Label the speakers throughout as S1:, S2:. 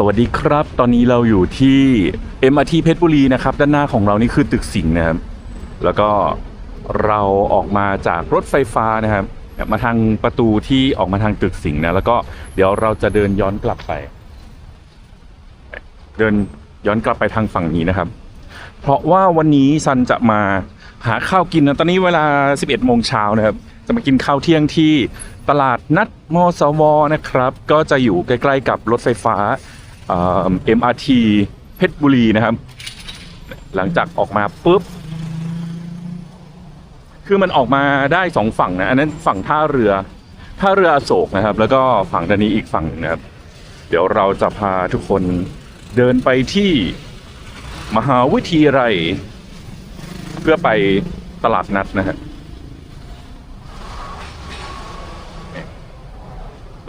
S1: สวัสดีครับ ตอนนี้เราอยู่ที่ MRT เพชรบุรีนะครับ ด้านหน้าของเรานี่คือตึกสิงห์นะครับ แล้วก็เราออกมาจากรถไฟฟ้านะครับ มาทางประตูที่ออกมาทางตึกสิงห์นะ แล้วก็เดี๋ยวเราจะเดินย้อนกลับไป เดินย้อนกลับไปทางฝั่งนี้นะครับ เพราะว่าวันนี้ซันจะมาหาข้าวกินนะ ตอนนี้เวลา 11โมงเช้านะครับ จะมากินข้าวเที่ยงที่ตลาดนัดมอสวนะครับ ก็จะอยู่ใกล้ ๆ กับรถไฟฟ้า MRT เพชรบุรีนะครับ หลังจากออกมาปุ๊บ คือมันออกมาได้สองฝั่งนะอันนั้นฝั่งท่าเรือท่าเรืออโศกนะครับ แล้วก็ฝั่งด้านนี้อีกฝั่งหนึ่งนะครับ เดี๋ยวเราจะพาทุกคนเดินไปที่มหาวิทยาลัยเพื่อไปตลาดนัดนะฮะ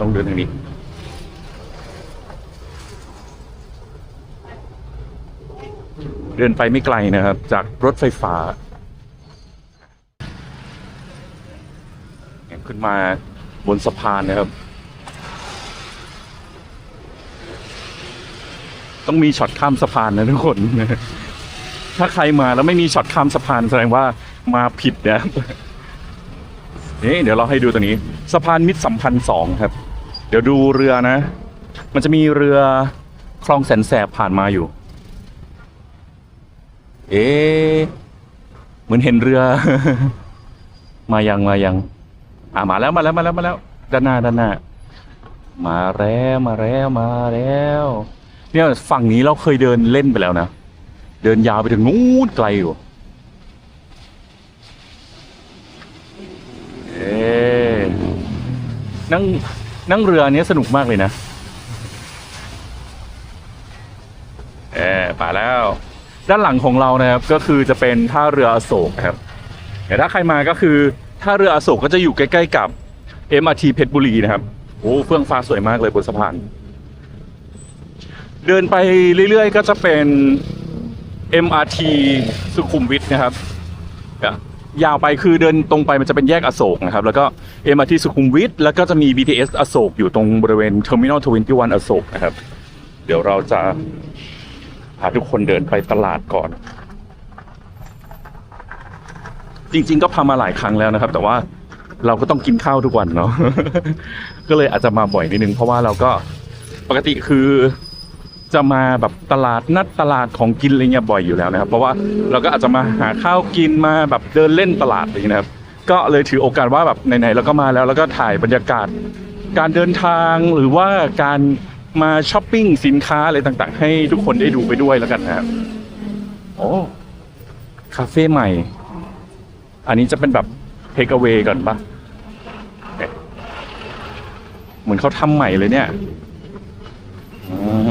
S1: ต้องเดินทางนี้ เดินไปไม่ไกลนะครับ จากรถไฟฟ้าขึ้นมาบนสะพานนะครับ ต้องมีช็อตข้ามสะพานนะทุกคน ถ้าใครมาแล้วไม่มีช็อตข้ามสะพานแสดงว่ามาผิดนะนี่เดี๋ยวเราให้ดูตัวนี้ สะพานมิตรสัมพันธ์สองครับ เดี๋ยวดูเรือนะ มันจะมีเรือคลองแสนแสบผ่านมาอยู่ เอ๊เหมือนเห็นเรือ มายังมายัง อ่ามาแล้วมาแล้วมาแล้วมาแล้ว ด้านหน้าด้านหน้า มาแล้วมาแล้วมาแล้ว เนี่ยฝั่งนี้เราเคยเดินเล่นไปแล้วนะ เดินยาวไปถึงนู้นไกลอยู่เอ๊นั่งนั่งเรืออันนี้สนุกมากเลยนะ เออป่าแล้ว ด้านหลังของเรานะครับก็คือจะเป็นท่าเรืออโศกครับแต่ถ้าใครมาก็คือท่าเรืออโศกก็จะอยู่ใกล้ๆกับ MRT เพชรบุรีนะครับโอ้เฟื่องฟ้าสวยมากเลยบนสะพาน เดินไปเรื่อยๆ ก็จะเป็น MRT สุขุมวิทนะครับยาวไปคือเดินตรงไปมันจะเป็นแยกอโศกนะครับ แล้วก็ MRT สุขุมวิทแล้วก็จะมี BTS อโศกอยู่ตรงบริเวณ Terminal 21 อโศกนะครับ เดี๋ยวเราจะ พาทุกคนเดินไปตลาดก่อน จริง ๆ ก็พามาหลายครั้งแล้วนะครับ แต่ว่าเราก็ต้องกินข้าวทุกวันเนาะก็เลยอาจจะมาบ่อยนิดนึง เพราะว่าเราก็ปกติคือจะมาแบบตลาดนัดตลาดของกินอะไรเงี้ยบ่อยอยู่แล้วนะครับ เพราะว่าเราก็อาจจะมาหาข้าวกินมาแบบเดินเล่นตลาดอะไรเงี้ยนะครับ ก็เลยถือโอกาสว่าแบบไหนๆเราก็มาแล้ว แล้วก็ถ่ายบรรยากาศ การเดินทางหรือว่าการ มาช้อปปิ้งสินค้าอะไรต่างๆ ให้ทุกคนได้ดูไปด้วยแล้วกันนะครับโอ้คาเฟ่ใหม่ อันนี้จะเป็นแบบเทคเอา a y ก่อนปะเอ๊ะเหมือนเขาทำใหม่เลยเนี่ยอืม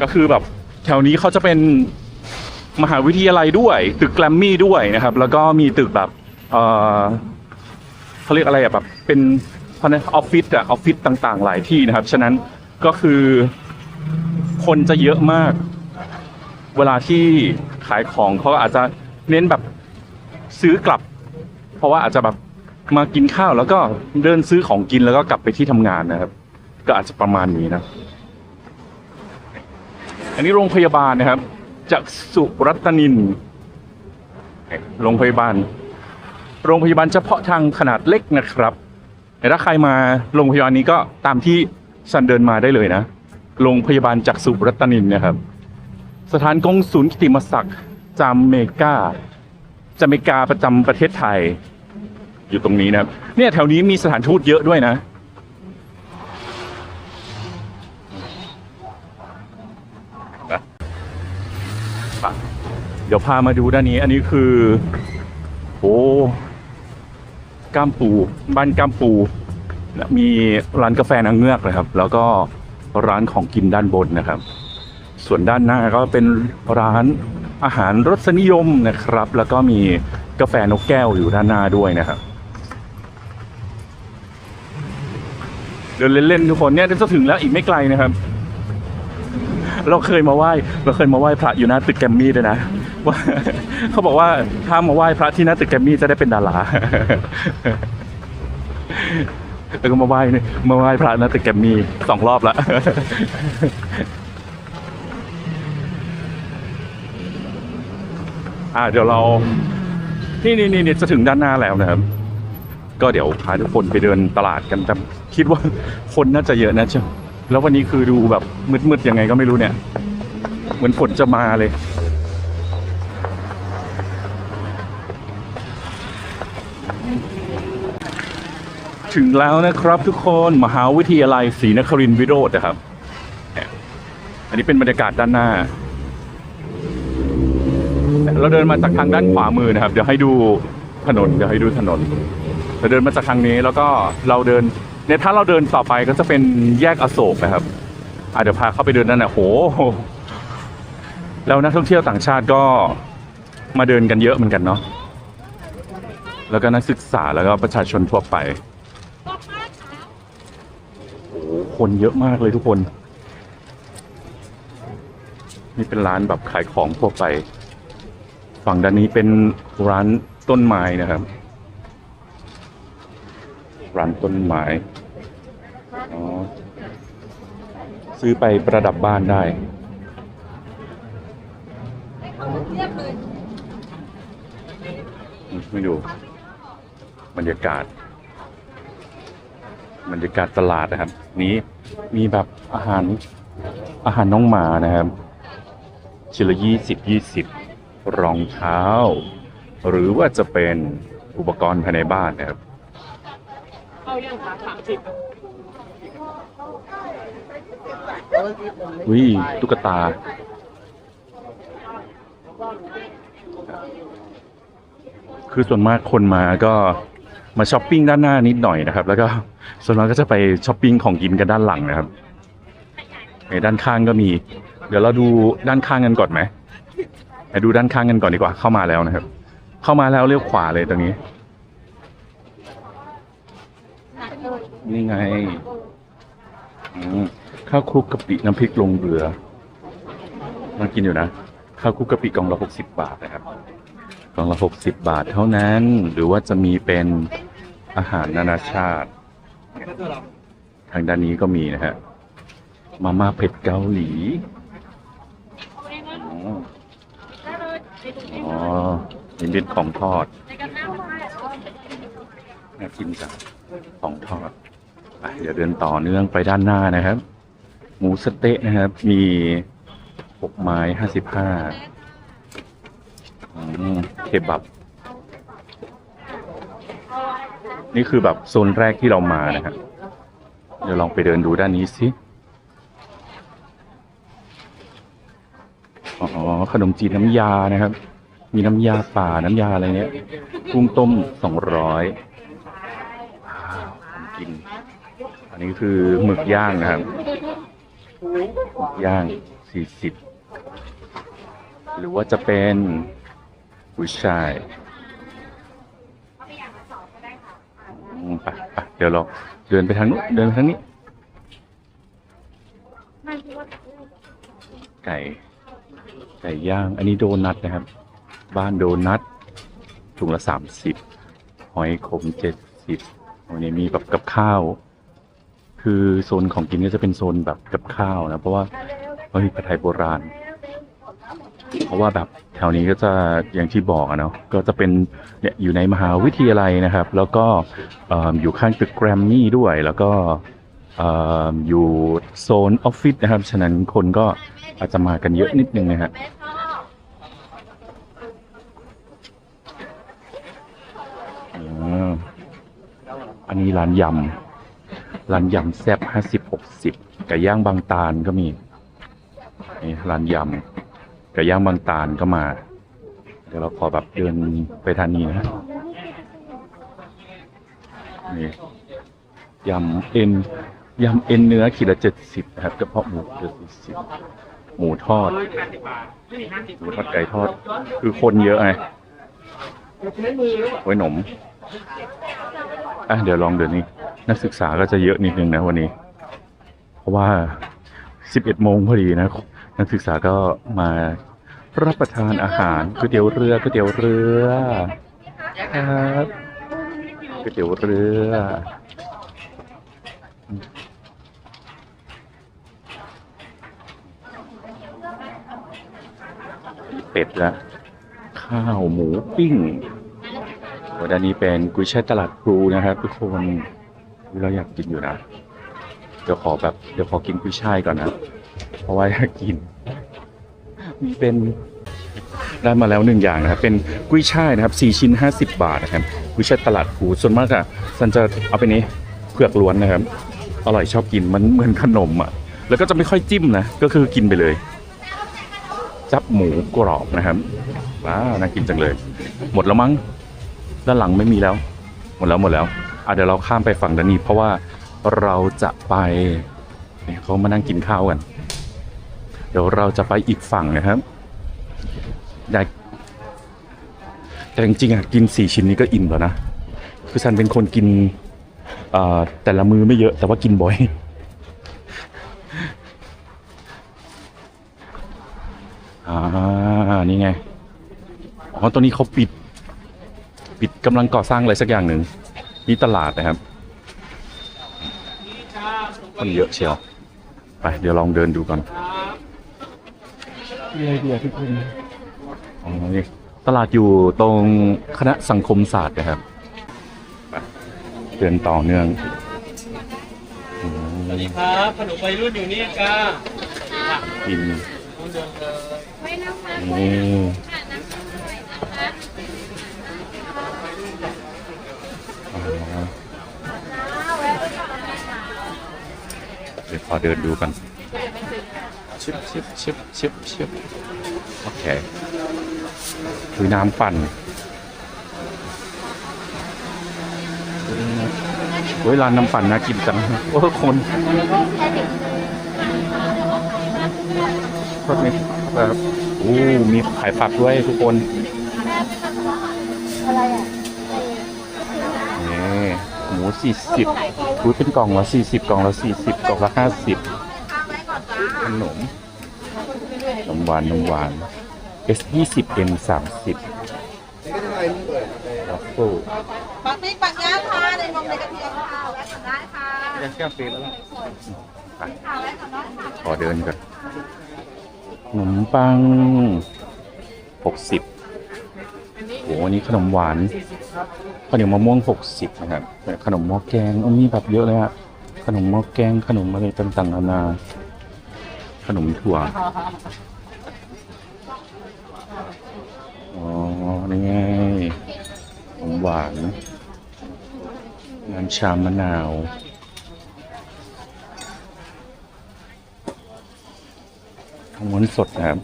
S1: ก็คือแบบแถวนี้เขาจะเป็นมหาวิทยาลัยด้วย ตึกแกรมมี่ด้วยนะครับ แล้วก็มีตึกแบบ เออเขาเรียกอะไรอะแบบเป็น พนออฟฟิศอะออฟฟิศต่างๆ หลายที่นะครับ ฉะนั้นก็คือคนจะเยอะมาก เวลาที่ขายของเขาก็อาจจะเน้นแบบซื้อกลับ เพราะว่าอาจจะแบบมากินข้าวแล้วก็เดินซื้อของกินแล้วก็กลับไปที่ทำงานนะครับ ก็อาจจะประมาณนี้นะ อันนี้โรงพยาบาลนะครับจากสุรัตนิน โรงพยาบาล โรงพยาบาลเฉพาะทางขนาดเล็กนะครับ แต่ถ้าใครมาโรงพยาบาลนี้ก็ตามที่ซันเดินมาได้เลยนะ โรงพยาบาลจักษุรัตนินนะครับ สถานกงศูนย์กิติมศักดิ์จามเมกาจาเมกาประจำประเทศไทย อยู่ตรงนี้นะครับ เนี่ยแถวนี้มีสถานทูตเยอะด้วยนะเดี๋ยวพามาดูด้านนี้ อันนี้คือ โอ้ ก้ามปู บ้านก้ามปูนะมีร้านกาแฟนางเงือกนะครับ แล้วก็ร้านของกินด้านบนนะครับ ส่วนด้านหน้าก็เป็นร้านอาหารรสนิยมนะครับ แล้วก็มีกาแฟนกแก้วอยู่ด้านหน้าด้วยนะครับเดินเล่นๆทุกคนเนี่ยจะถึงแล้วอีกไม่ไกลนะครับ เราเคยมาไหว้เราเคยมาไหว้พระอยู่หน้าตึกแกมมี่ด้วยนะ ว่าเขาบอกว่าถ้ามาไหว้พระที่หน้าตึกแกรมมี่จะได้เป็นดาราแล้วก็มาไหว้มาไหว้พระนะแต่แกมี่สองรอบละอ่าเดี๋ยวเรานี่นี่นี่นี่จะถึงด้านหน้าแล้วนะครับ ก็เดี๋ยวพาทุกคนไปเดินตลาดกันแต่คิดว่าคนน่าจะเยอะนะเชียวแล้ววันนี้คือดูแบบมืดๆยังไงก็ไม่รู้เนี่ย เหมือนฝนจะมาเลย ถึงแล้วนะครับทุกคนมหาวิทยาลัยศรีนครินทร์วิโรธนะครับ อันนี้เป็นบรรยากาศด้านหน้า เราเดินมาจากทางด้านขวามือนะครับ เดี๋ยวให้ดูถนนเดี๋ยวให้ดูถนน เราเดินมาจากทางนี้แล้วก็เราเดินเนี่ยถ้าเราเดินต่อไปก็จะเป็นแยกอโศกนะครับอะเดี๋ยวพาเข้าไปเดินนั่นนะโห แล้วนักท่องเที่ยวต่างชาติก็มาเดินกันเยอะเหมือนกันเนาะแล้วก็นักศึกษาแล้วก็ประชาชนทั่วไป โอ้โห คนเยอะมากเลยทุกคน นี่เป็นร้านแบบขายของทั่วไป ฝั่งด้านนี้เป็นร้านต้นไม้นะครับ ร้านต้นไม้อ๋ซื้อไปประดับบ้านได้ไม่ดูบรรยากาศ บรรยากาศตลาดนะครับ นี้มีแบบอาหารอาหารน้องหมานะครับชิ้นละยี่สิบยี่สิบรองเท้า หรือว่าจะเป็นอุปกรณ์ภายในบ้านนะครับ
S2: เข้ายังคะสามสิบ
S1: วิตุ๊กตา คือส่วนมากคนมาก็มาช้อปปิ้งด้านหน้านิดหน่อยนะครับ แล้วก็ ส่วนมากก็จะไปช้อปปิ้งของกินกันด้านหลังนะครับในด้านข้างก็มี เดี๋ยวเราดูด้านข้างกันก่อนไหมไปดูด้านข้างกันก่อนดีกว่า เข้ามาแล้วนะครับ เข้ามาแล้วเลี้ยวขวาเลยตรงนี้ นี่ไงข้าวคลุกกะปิน้ำพริกลงเรือมากินอยู่นะ ข้าวคลุกกะปิกล่องละหกสิบบาทนะครับกล่องละหกสิบบาทเท่านั้น หรือว่าจะมีเป็นอาหารนานาชาติ ทางด้านนี้ก็มีนะฮะ มาม่าเผ็ดเกาหลี อ๋ออ๋อนี่เป็นของทอดน่ากินจังของทอดไปเดี๋ยวเดินต่อเนื่องไปด้านหน้านะครับ หมูสะเต๊ะนะครับ มีหกไม้ห้าสิบห้าเคบับ นี่คือแบบโซนแรกที่เรามานะครับเดี๋ยวลองไปเดินดูด้านนี้สิอ๋อขนมจีนน้ำยานะครับ มีน้ำยาป่าน้ำยาอะไรเนี้ยกุ้งต้มสองร้อยของกิน อันนี้คือหมึกย่างนะครับหมึกย่างสี่สิบหรือว่าจะเป็นกุ้ยช่ายอืม ไปไปเดี๋ยวเราเดินไปทางนู้นเดินไปทางนี้ ไก่ไก่ย่าง อันนี้โดนัทนะครับ บ้านโดนัทถุงละสามสิบหอยขมเจ็ดสิบวันนี้มีแบบกับข้าว คือโซนของกินก็จะเป็นโซนแบบกับข้าวนะ เพราะว่าเขามีผัดไทยโบราณ เพราะว่าแบบ แถวนี้ก็จะอย่างที่บอกอะเนาะก็จะเป็นเนี่ยอยู่ในมหาวิทยาลัยนะครับ แล้วก็เอิ่มอยู่ข้างตึกแกรมมี่ด้วย แล้วก็เอิ่มอยู่โซนออฟฟิศนะครับ ฉะนั้นคนก็อาจจะมากันเยอะนิดนึงนะฮะอ่าอันนี้ร้านยำ ร้านยำแซ่บห้าสิบหกสิบไก่ย่างบางตาลก็มี นี่ร้านยำ ไก่ย่างบางตาลก็มา เดี๋ยวเราขอแบบเดินไปทางนี้นะนี่ยำเอ็นยำเอ็นเนื้อขีดละเจ็ดสิบนะครับกระเพาะหมูขีดสิบหมูทอดหมูทอดไก่ทอด คือคนเยอะไงไว้หนมอะเดี๋ยวลองเดี๋ยวนี้ นักศึกษาก็จะเยอะนิดนึงนะวันนี้ เพราะว่า11โมงพอดีนะ นักศึกษาก็มารับประทานอาหารก๋วยเตี๋ยวเรือก๋วยเตี๋ยวเรือครับก๋วยเตี๋ยวเรือเป็ดละข้าวหมูปิ้งด้านนี้เป็นกุยช่ายตลาดครูนะครับทุกคนเราอยากกินอยู่นะ เดี๋ยวขอแบบเดี๋ยวขอกินกุยช่ายก่อนนะ เพราะว่าอยากกินมีเป็นได้มาแล้วหนึ่งอย่างนะครับ เป็นกุ้ยช่ายนะครับสี่ชิ้นห้าสิบบาทนะครับกุ้ยช่ายตลาดพลูส่วนมากอะซันจะเอาไปนี้เผือกล้วนนะครับ อร่อยชอบกินมันเหมือนขนมอะแล้วก็จะไม่ค่อยจิ้มนะ ก็คือกินไปเลย จับหมูกรอบนะครับว้าน่ากินจังเลย หมดแล้วมั้ง ด้านหลังไม่มีแล้ว หมดแล้วหมดแล้วอะเดี๋ยวเราข้ามไปฝั่งด้านนี้เพราะว่าเราจะไปเขามานั่งกินข้าวกัน ดี๋ยวเราจะไปอีกฝั่งนะครับได้แต่จริงๆอะกินสี่ชิ้นนี้ก็อิ่มแล้วนะ คือฉันเป็นคนกินแต่ละมือไม่เยอะแต่ว่ากินบ่อยอ่านี่ไงอ๋อตัวนี้เขาปิด ปิดกำลังก่อสร้างอะไรสักอย่างหนึ่งนี่ตลาดนะครับคนเยอะเชียว ไปเดี๋ยวลองเดินดูก่อน อะไรเดียทุกคนอ๋อนี่ตลาดอยู่ตรงคณะสังคมศาสตร์นะครับไปเดินต่อเนื่องอืม
S2: สวัสดีครับขนมวัยรุ่นอยู่นี่จ้า
S1: กิน
S2: ต้องเดินเลย
S1: นี่อ๋อเดี๋ยวขอเดินดูกัน ชิบชิบชิบชิบชิบโอเคคือน้ำปั่นเฮ้ยร้านน้ำปั่นน่ากินจังโอ้คนโทษนี่ครับโอ้มีขายผักด้วยทุกคนนี่หมูสี่สิบอุ้ยเป็นกล่องละสี่สิบกล่องละสี่สิบกล่องละห้าสิบ ขนมขนมหวานขนมหวาน S ยี่สิบ M สามสิบวัฟเฟิล
S3: ปักพริกปักย่างค่ะในนมในกระเทียมค่ะแวะก่อนได้ค่ะ
S1: ยังแก้ฟรีแล้ว
S3: ค่ะแวะก่อนได้ค่ะ
S1: ขอเดินก่อนขนมปังหกสิบโอ้อันนี้ขนมหวานข้าวเหนียวมะม่วงหกสิบนะครับขนมหม้อแกงอันนี้แบบเยอะเลยอะขนมหม้อแกงขนมอะไรต่างๆนานา ขนมถั่ว อ๋อ นี่ไงขนมหวานน้ำชามะนาวทองม้วนสดนะครับ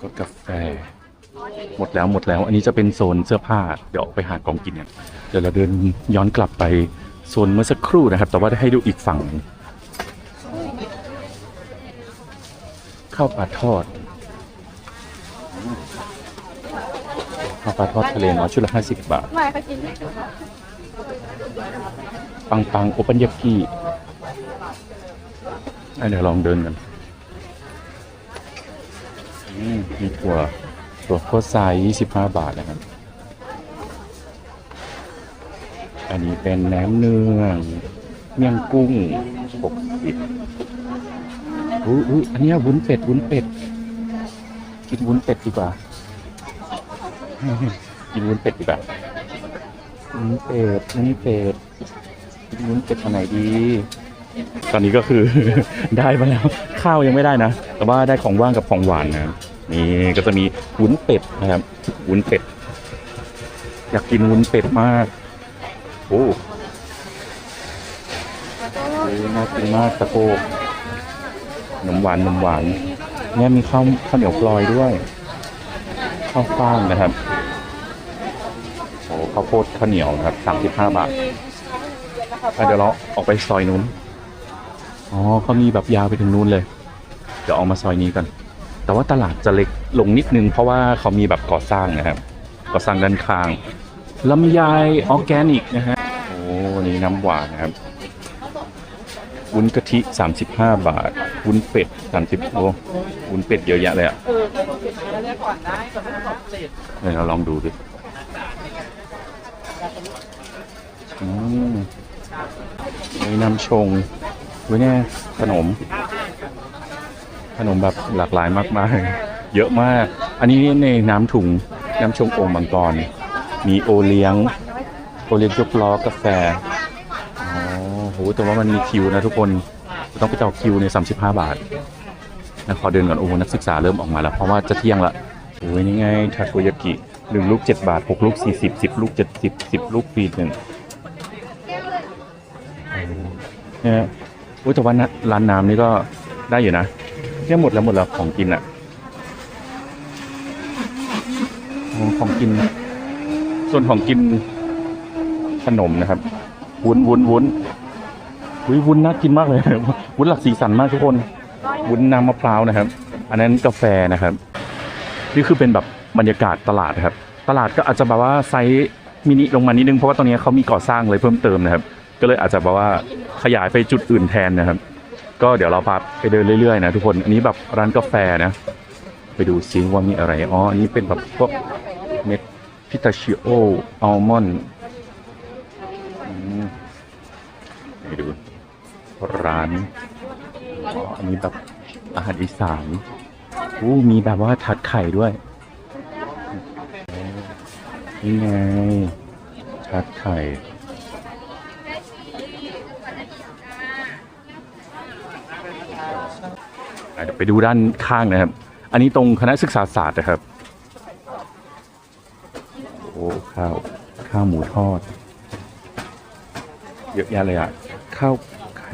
S1: ก็กาแฟ หมดแล้วหมดแล้ว อันนี้จะเป็นโซนเสื้อผ้า เดี๋ยวออกไปหากองกินเนี่ย เดี๋ยวเราเดินย้อนกลับไป โซนเมื่อสักครู่นะครับ แต่ว่าได้ให้ดูอีกฝั่ง ข้าวปลาทอดข้าวปลาทอดทะเลเนาะชุดละห้าสิบบาท
S3: ไม่เขากิน
S1: ปังปังโอปันยากิอะเดี๋ยวลองเดินกันอืมมีถั่วถั่วโคตรไซยี่สิบห้าบาทนะครับ อันนี้เป็นแหนมเนืองเมี่ยงกุ้งหกสิบอุ้ยอุ้ยอันนี้วุ้นเป็ดวุ้นเป็ด กินวุ้นเป็ดดีกว่า กินวุ้นเป็ดดีกว่าวุ้นเป็ดวุ้นเป็ดกินวุ้นเป็ดอันไหนดี ตอนนี้ก็คือ ได้มาแล้ว ข้าวยังไม่ได้นะ แต่ว่าได้ของว่างกับของหวานนะนี่ก็จะมีวุ้นเป็ดนะครับวุ้นเป็ด อยากกินวุ้นเป็ดมาก อ้น่ากินมากตะโกขนมหวานขนมหวานเนี่ยมีข้าวข้าวเหนียวกลอยด้วย ข้าวฟ่างนะครับโอ้ข้าวโพดข้าวเหนียวนะครับสามสิบห้าบาทเดี๋ยวเราออกไปซอยนู้นอ๋อเขามีแบบยาวไปถึงนู้นเลย เดี๋ยวออกมาซอยนี้กัน แต่ว่าตลาดจะเล็กลงนิดนึงเพราะว่าเขามีแบบก่อสร้างนะครับก่อสร้างด้านข้างลำไยออร์แกนิกนะฮะ น้ำหวานนะครับวุ้นกะทิ 35 บาท วุ้นเป็ด 30โอ้วุ้นเป็ดเยอะแยะเลยอะ
S2: เออแล้วก่อนได้สำหรับเป็ด
S1: เดี๋ยวเราลองดูดิอืมมีน้ำชงไว้แน่ขนม ขนมแบบหลากหลายมากมายเยอะมาก อันนี้ในน้ำถุง น้ำชงองมังกร มีโอเลี้ยง โอเลี้ยงยกล้อกาแฟ หแต่ว่ามันมีคิวนะทุกคนต้องไปต่อคิวใน 35 บาทนะขอเดินก่อนโอ้นักศึกษาเริ่มออกมาแล้ว เพราะว่าจะเที่ยงละโอ้ยนี่ไงทาโกยากิหนึ่งลูก 7 บาท 6 ลูก 40 10 ลูก 70 10 ลูกฟรีหนึ่งเนี่ยโอ้ยแต่ว่าร้านน้ำนี่ก็ได้อยู่นะเนี่ยหมดแล้วหมดแล้วของกินอะของกิน ส่วนของกินขนมนะครับ วุ้นวุ้นวุ้น วุ้ยวุ้นน่ากินมากเลยวุ้นหลักสีสันมากทุกคนวุ้นน้ำมะพร้าวนะครับ อันนั้นกาแฟนะครับ นี่คือเป็นแบบบรรยากาศตลาดครับ ตลาดก็อาจจะแบบว่าไซส์มินิลงมานิดนึงเพราะว่าตรงนี้เขามีก่อสร้างเลยเพิ่มเติมนะครับ ก็เลยอาจจะแบบว่าขยายไปจุดอื่นแทนนะครับ ก็เดี๋ยวเราพาไปเดินเรื่อยๆนะทุกคนอันนี้แบบร้านกาแฟนะ ไปดูซิว่ามีอะไรอ๋ออันนี้เป็นแบบพวกเม็ดพิตาชิโออัลมอนด์อืมไปดู ร้านอันนี้แบบอาหารอีสานอู้มีแบบว่าทัดไข่ด้วย นี่ไง ทัดไข่ เดี๋ยวไปดูด้านข้างนะครับ อันนี้ตรงคณะศึกษาศาสตร์นะครับ โอ้ข้าว ข้าวหมูทอด เยอะแยะเลยอะข้าว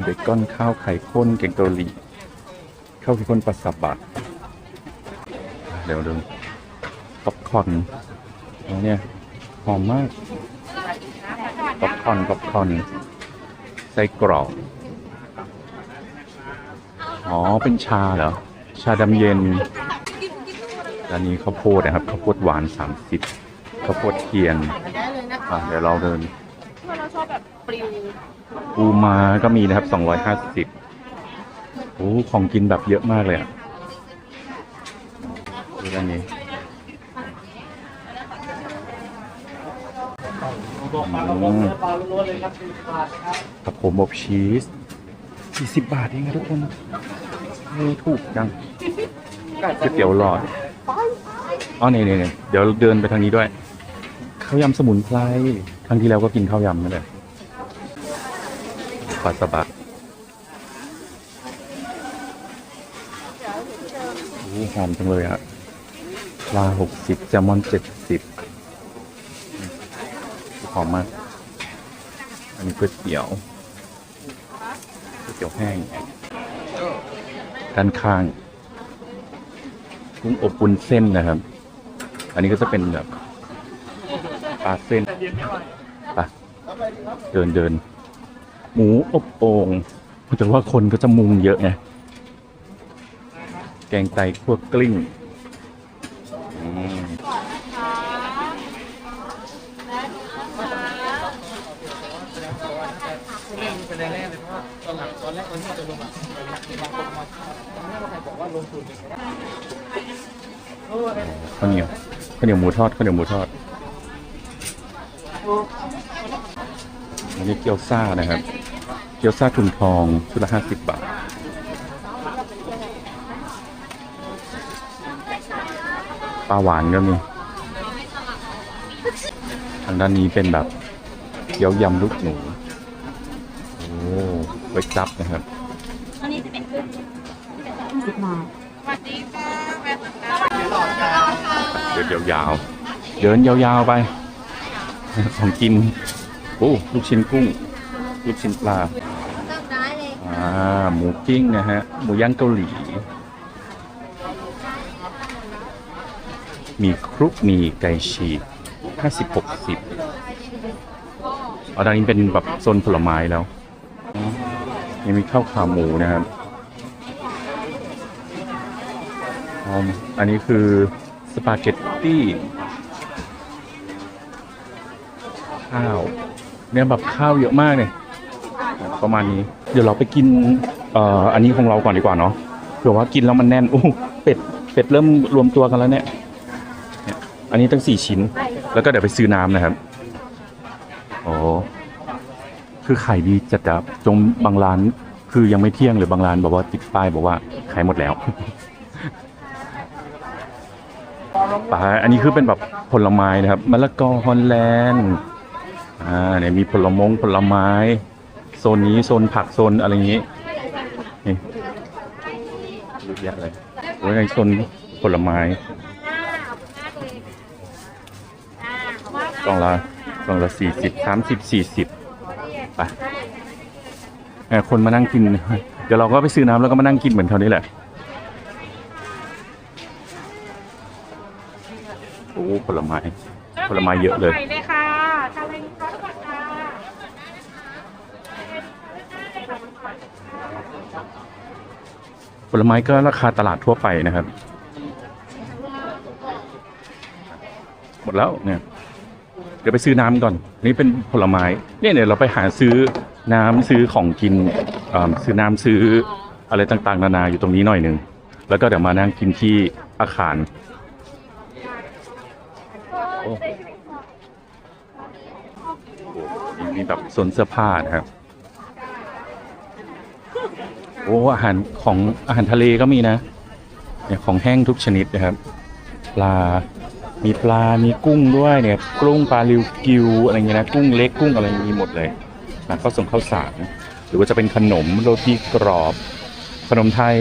S1: เบคอนข้าวไข่ข้นเก่งเกาหลีข้าวไข่ข้นปลาสับบะเดี๋ยวดูป๊อปคอนอันเนี่ยหอมมากป๊อปคอนป๊อปคอนไส้กรอกอ๋อ เป็นชาเหรอ ชาดำเย็นอันนี้ข้าวโพดนะครับข้าวโพดหวาน 30ข้าวโพดเทียนอะเดี๋ยวเราเดิน
S3: ปู
S1: มาก็มีนะครับ250โอ้ของกินแบบเยอะมากเลยอะดูด้านนี้
S2: กับสิบบาทนะครับ
S1: ผักโขมอบชีส40บาทเองนะทุกคนเฮ้ยถูกจังก๋วยเตี๋ยวหลอดอ๋อนี่ยเนี่ยเนี่ยเดี๋ยวเดินไปทางนี้ด้วยข้าวยำสมุนไพรครั้งที่แล้วก็กินข้าวยำนั่นแหละ ปลาสบะหอมจังเลยอะปลาหกสิบแซลมอนเจ็ดสิบหอมมาก อันนี้ก๋วยเตี๋ยวก๋วยเตี๋ยวแห้ง ด้านข้างกุ้งอบปุนเส้นนะครับ อันนี้ก็จะเป็นแบบปลาเส้นไปเดินเดิน หมูอบโอ่งแต่ว่าคนก็จะมุงเยอะไงแกงไตคั่วกลิ้งข้าวเหนียวข้าวเหนียวหมูทอดข้าวเหนียวหมูทอดอันนี้เกี๊ยวซ่านะครับ เกี๊ยวซ่าถุงทองชุดละห้าสิบบาท ปลาหวานก็มี ทางด้านนี้เป็นแบบเกี๊ยวยำลูกหนู โอ้ไว้จับนะครับ
S3: อันนี้จะเป็นกุ้ง
S4: สิบบาท
S3: สวัสดีค่ะแม่สังกัด
S1: เดินยาวๆ เดินยาวๆไป ของกิน โอ้ ลูกชิ้นกุ้ง ลูกชิ้นปลาอ่าหมูปิ้งนะฮะ หมูย่างเกาหลี มีครุกมีไก่ฉีกห้าสิบหกสิบอ๋อตอนนี้เป็นแบบโซนผลไม้แล้ว ยังมีข้าวขาหมูนะครับอ๋ออันนี้คือสปาเกตตี้ข้าวเนี่ยแบบข้าวเยอะมากเลย ประมาณนี้ เดี๋ยวเราไปกินเอ่ออันนี้ของเราก่อนดีกว่าเนาะเผื่อว่ากินแล้วมันแน่นโอ้เป็ดเป็ดเริ่มรวมตัวกันแล้วเนี่ยเนี่ย อันนี้ตั้งสี่ชิ้น แล้วก็เดี๋ยวไปซื้อน้ำนะครับโอ้คือขายดีจัดครับจงบางร้านคือยังไม่เที่ยงหรือบางร้านบอกว่าติดป้ายบอกว่าขายหมดแล้วปลาอันนี้คือเป็นแบบผลไม้นะครับมะละกอฮอลแลนด์อ่าเนี่ยมีผลมงผลไม้ โซนนี้โซนผักโซนอะไรอย่างนี้นี่เยอะแยะเลยโอ้ยในโซนผลไม้กล่องละกล่องละสี่สิบสามสิบสี่สิบไปเอคนมานั่งกิน เดี๋ยวเราก็ไปซื้อน้ำแล้วก็มานั่งกินเหมือนเขานี่แหละโอ้ผลไม้ผลไม้เยอะเลย
S5: ไปเลยค่ะชาเลนจ์รสก่อนค่ะ
S1: ผลไม้ก็ราคาตลาดทั่วไปนะครับ หมดแล้วเนี่ย เดี๋ยวไปซื้อน้ำก่อน นี่เป็นผลไม้เนี่ยเดี๋ยวเราไปหาซื้อน้ำซื้อของกินอ่าซื้อน้ำซื้ออะไรต่างๆ นานาอยู่ตรงนี้หน่อยหนึ่งแล้วก็เดี๋ยวมานั่งกินที่อาคารโอ้โหมีแบบโซนเสื้อผ้านะครับ โอ้อาหารของอาหารทะเลก็มีนะเนี่ยของแห้งทุกชนิดนะครับ ปลา มีปลา มีกุ้งด้วยเนี่ยกุ้งปลาริวกิวอะไรเงี้ยนะ กุ้งเล็กกุ้งอะไรมีหมดเลยนะข้าวส่งข้าวสาร หรือว่าจะเป็นขนมโรตีกรอบ ขนมไทย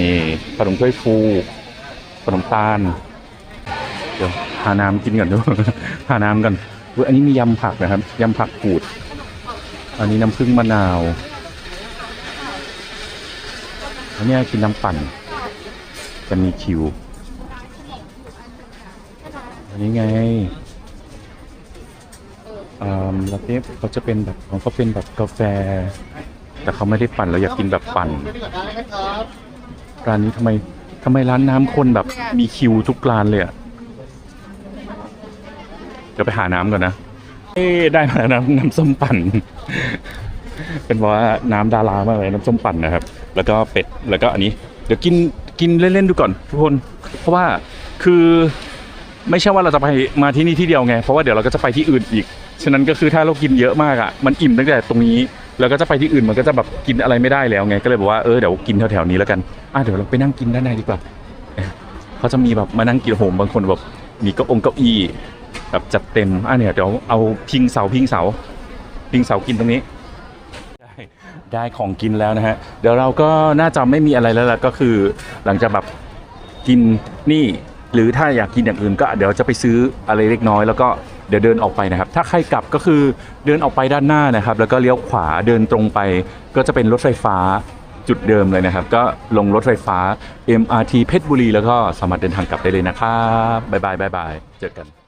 S1: นี่ขนมถ้วยฟู ขนมตาล เดี๋ยวหาน้ำกินก่อนดูหาน้ำกันเว้ยอันนี้มียำผักนะครับ ยำผักกูด อันนี้น้ำผึ้งมะนาว อันนี้กินน้ำปั่น จะมีคิว อันนี้ไงอ่าลาเต้เขาจะเป็นแบบของเขาเป็นแบบกาแฟ แต่เขาไม่ได้ปั่นเราอยากกินแบบปั่น ร้านนี้ทำไมทำไมร้านน้ำคนแบบมีคิวทุกร้านเลยอะเดี๋ยวไปหาน้ำก่อนนะ เอ้ได้มาแล้วน้ำน้ำส้มปั่น เป็นเพราะว่าน้ำดารามากเลยน้ำส้มปั่นนะครับ แล้วก็เป็ดแล้วก็อันนี้ เดี๋ยวกินกินเล่นๆดูก่อนทุกคน เพราะว่าคือไม่ใช่ว่าเราจะไปมาที่นี่ที่เดียวไง เพราะว่าเดี๋ยวเราก็จะไปที่อื่นอีก ฉะนั้นก็คือถ้าเรากินเยอะมากอะ มันอิ่มตั้งแต่ตรงนี้ แล้วก็จะไปที่อื่นมันก็จะแบบกินอะไรไม่ได้แล้วไง ก็เลยบอกว่าเออเดี๋ยวกินแถวๆนี้แล้วกัน อะเดี๋ยวเราไปนั่งกินด้านในดีกว่าเเขาจะมีแบบมานั่งกินโหมบางคนแบบมีเก้าองเก้าอี้แบบจัดเต็ม อะเนี่ยเดี๋ยวเอาพิงเสาพิงเสาพิงเสากินตรงนี้ ได้ของกินแล้วนะฮะ เดี๋ยวเราก็น่าจะไม่มีอะไรแล้วล่ะก็คือหลังจากแบบกินนี่หรือถ้าอยากกินอย่างอื่นก็เดี๋ยวจะไปซื้ออะไรเล็กน้อยแล้วก็เดี๋ยวเดินออกไปนะครับ ถ้าใครกลับก็คือเดินออกไปด้านหน้านะครับ แล้วก็เลี้ยวขวาเดินตรงไป ก็จะเป็นรถไฟฟ้าจุดเดิมเลยนะครับ ก็ลงรถไฟฟ้า MRT เพชรบุรี แล้วก็สามารถเดินทางกลับได้เลยนะครับบายบายบายบายเจอกัน